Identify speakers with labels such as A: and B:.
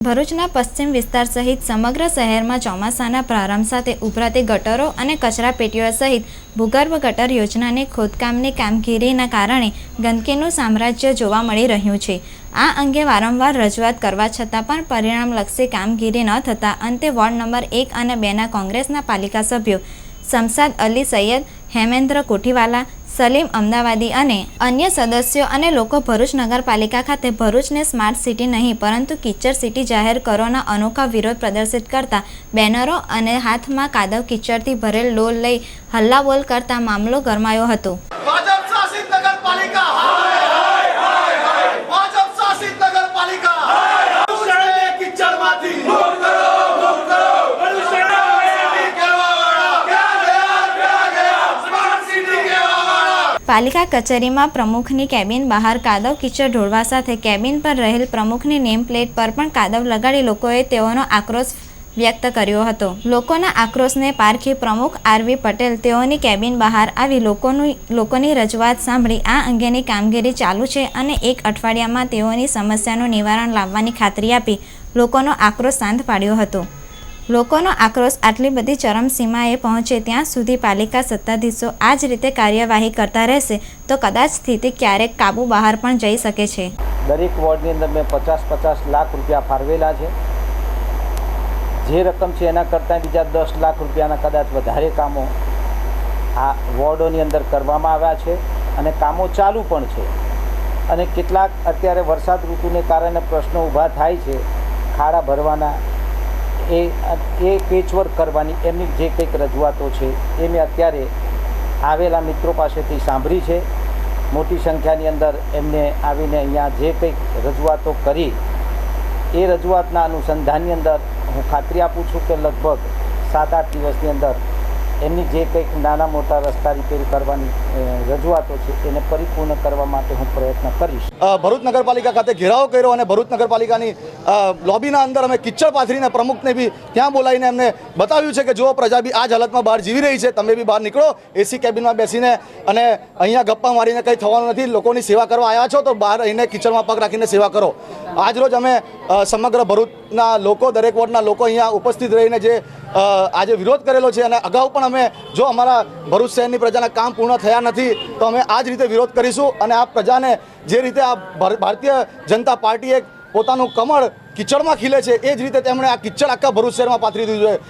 A: ભરૂચના પશ્ચિમ વિસ્તાર સહિત સમગ્ર શહેરમાં ચોમાસાના પ્રારંભ સાથે ઉભરાતી ગટરો અને કચરાપેટીઓ સહિત ભૂગર્ભ ગટર યોજનાની ખોદકામની કામગીરીના કારણે ગંદકીનું સામ્રાજ્ય જોવા મળી રહ્યું છે. આ અંગે વારંવાર રજૂઆત કરવા છતાં પણ પરિણામલક્ષી કામગીરી ન થતાં અંતે વોર્ડ નંબર એક અને બેના કોંગ્રેસના પાલિકા સભ્યો શમસાદ અલી સૈયદ, હેમેન્દ્ર કોઠીવાલા સલીમ, અમદાવાદી અને અન્ય સદસ્યો અને લોકો ભરૂચ નગરપાલિકા ખાતે ભરૂચને સ્માર્ટ સિટી નહીં, પરંતુ કિચડ સિટી જાહેર કરોના અનોખા વિરોધ પ્રદર્શિત કરતા બેનરો અને હાથમાં કાદવ કિચડથી ભરેલ ડોલ લઈ હલ્લાબોલ કરતા મામલો ગરમાયો હતો. પાલિકા કચેરીમાં પ્રમુખની કેબિન બહાર કાદવ કિચડ ઢોળવા સાથે કેબિન પર રહેલ પ્રમુખની નેમ પ્લેટ પર પણ કાદવ લગાડી લોકોએ તેઓનો આક્રોશ વ્યક્ત કર્યો હતો. લોકોના આક્રોશને પારખી પ્રમુખ આરવી પટેલ તેઓની કેબિન બહાર આવી લોકોનું, લોકોની રજૂઆત સાંભળી આ અંગેની કામગીરી ચાલુ છે અને એક અઠવાડિયામાં તેઓની સમસ્યાનું નિવારણ લાવવાની ખાતરી આપી લોકોનો આક્રોશ શાંત પાડ્યો હતો. લોકોનો આક્રોશ આટલી બધી ચરમસીમાએ પહોંચે ત્યાં સુધી પાલિકા સત્તાધીશો આ જ રીતે કાર્યવાહી કરતા રહેશે તો કદાચ સ્થિતિ ક્યારેક કાબુ બહાર પણ જઈ શકે છે.
B: દરેક વોર્ડની અંદર મેં પચાસ પચાસ લાખ રૂપિયા ફાળવેલા છે. જે રકમ છે એના કરતાં બીજા દસ લાખ રૂપિયાના કદાચ વધારે કામો આ વોર્ડોની અંદર કરવામાં આવ્યા છે અને કામો ચાલુ પણ છે. અને કેટલાક અત્યારે વરસાદ ઋતુને કારણે પ્રશ્નો ઊભા થાય છે. ખાડા ભરવાના એ એ પેચવર્ક કરવાની એમની જે કંઈક રજૂઆતો છે, એ મેં અત્યારે આવેલા મિત્રો પાસેથી સાંભળી છે. મોટી સંખ્યાની અંદર એમને આવીને અહીંયા જે કંઈક રજૂઆતો કરી, એ રજૂઆતના અનુસંધાનની અંદર હું ખાતરી આપું છું કે લગભગ સાત આઠ દિવસની અંદર એમની જે કંઈક નાના મોટા રસ્તા રિપેર કરવાની રજૂઆતો છે, એને પરિપૂર્ણ કરવા માટે હું પ્રયત્ન કરીશ.
C: ભરૂચ નગરપાલિકા ખાતે ઘેરાવ કર્યો અને ભરૂચ નગરપાલિકાની લોબીના અંદર અમે કિચ્ચડ પાથરીને પ્રમુખને બી ત્યાં બોલાવીને એમને બતાવ્યું છે કે જો પ્રજા બી આ જ હાલતમાં બહાર જીવી રહી છે, તમે બી બહાર નીકળો, એસી કેબિનમાં બેસીને અને અહીંયા ગપ્પા મારીને કંઈ થવાનું નથી, લોકોની સેવા કરવા આવ્યા છો તો બહાર રહીને કિચડમાં પગ રાખીને સેવા કરો. આજરોજ અમે સમગ્ર ભરૂચના લોકો, દરેક વોર્ડના લોકો અહીંયા ઉપસ્થિત રહીને જે આજે વિરોધ કરેલો છે અને અગાઉ પણ અમે જો અમારા ભરૂચ શહેરની પ્રજાના કામ પૂર્ણ થયા નથી, તો અમે આ જ રીતે વિરોધ કરીશું અને આ પ્રજાને જે રીતે આ ભાર- ભારતીય જનતા પાર્ટીએ પોતાનું કમળ કિચડમાં ખીલે છે, એ જ રીતે તેમણે આ કિચડ આખા ભરૂચ શહેરમાં પાથરી દીધું છે.